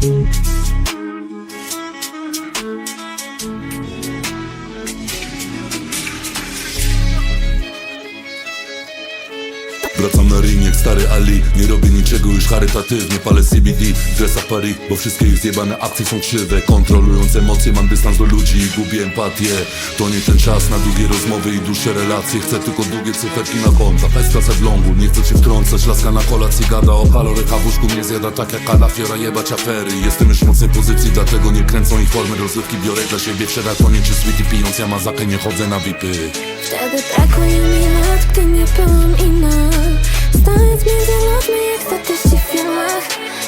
Thank Wracam na ring jak stary Ali. Nie robię niczego już charytatywnie Palę CBD, dresa Paris Bo wszystkie ich zjebane akcje są krzywe. Kontrolując emocje, mam dystans do ludzi I gubię empatię. To nie ten czas na długie rozmowy i dłuższe relacje. Chcę tylko długie cyferki na kontach Eskasa w longu, nie chcę się wtrącać Laska na kolacji gada o kalorach A w łóżku mnie zjada tak jak kalafiora jebać afery. Jestem już w mocnej pozycji, dlatego nie kręcą ich formy Rozrywki biorę dla siebie. W szeratonie czy sweetie Pijąc Yamazakę, nie chodzę na VIPy Wtedy brakuje mi lat, gdy nie byłam inna. Stojąc między ludźmi jak statyści w filmach.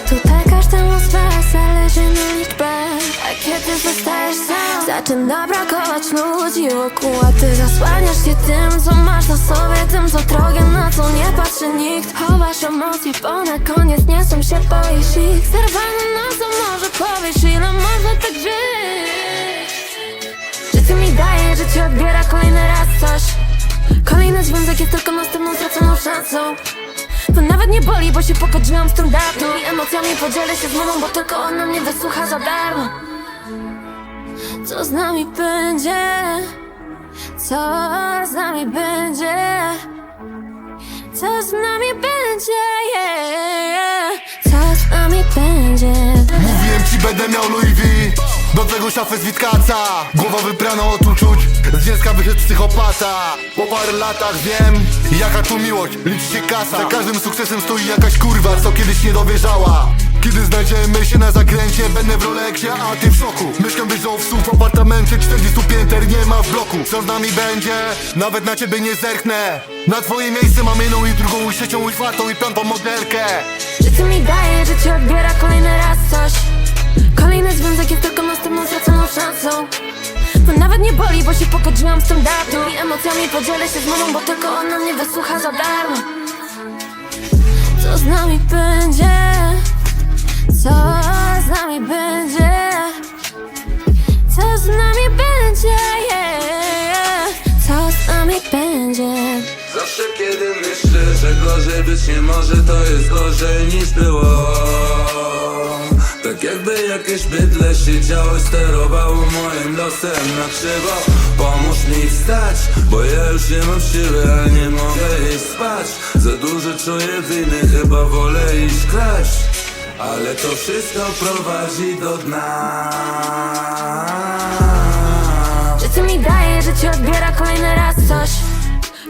Tutaj każdemu z was zależy na liczbach. A kiedy zostajesz sam Zaczyna brakować ludzi wokół? A ty zasłaniasz się tym, co masz na sobie Tym, co drogie, na co nie patrzy nikt. Chowasz emocje, bo na koniec nie są się boisz ich. Zerwane na co może powiesz, ile można tak żyć? Życie mi daje, że ci odbiera kolejny raz coś Kolejny związek jest tylko następną straconą szansą To nawet nie boli, bo się pogodziłam z tym dawno I emocjami podzielę się z mamą, bo tylko ona mnie wysłucha za darmo Co z nami będzie? Co z nami będzie? Co z nami będzie? Yeah. Co z nami będzie? Mówiłem ci będę miał Louis V Do tego szafę z Witkaca Głowa wyprana od uczuć dziecka wyszedł psychopata. Po parę latach wiem Jaka tu miłość, liczy się kasa. Za każdym sukcesem stoi jakaś kurwa Co kiedyś nie dowierzała. Kiedy znajdziemy się na zakręcie Będę w Rolexie, a ty w szoku. Mieszkam wyżowców w apartamencie 40 pięter nie ma w bloku. Co z nami będzie? Nawet na ciebie nie zerknę. Na twoje miejsce mam jedną i drugą i trzecią i czwartą i piątą modelkę. Życie mi daje, że ci odbiera kolejny raz coś się pogodziłam z tym dawno I emocjami podzielę się z mamą, bo tylko ona mnie wysłucha za darmo Co z nami będzie? Co z nami będzie? Co z nami będzie? Yeah. Co z nami będzie? Zawsze kiedy myślę, że gorzej być nie może To jest gorzej niż było Tak jakby jakieś bydle siedziało i sterowało moim losem na krzywo. Pomóż mi wstać, bo ja już nie mam siły, a nie mogę iść spać. Za dużo czuję winy, chyba wolę iść kraść. Ale to wszystko prowadzi do dna. Życie mi daje, że ci odbiera kolejny raz coś?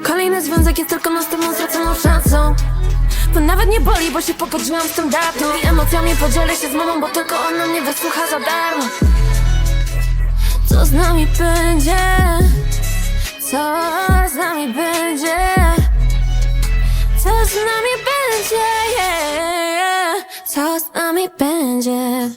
Kolejny związek jest tylko następną straconą szansą To nawet nie boli, bo się pogodziłam z tym dawno I emocjami podzielę się z mamą, bo tylko ona mnie wysłucha za darmo Co z nami będzie? Co z nami będzie? Co z nami będzie? Yeah. Co z nami będzie?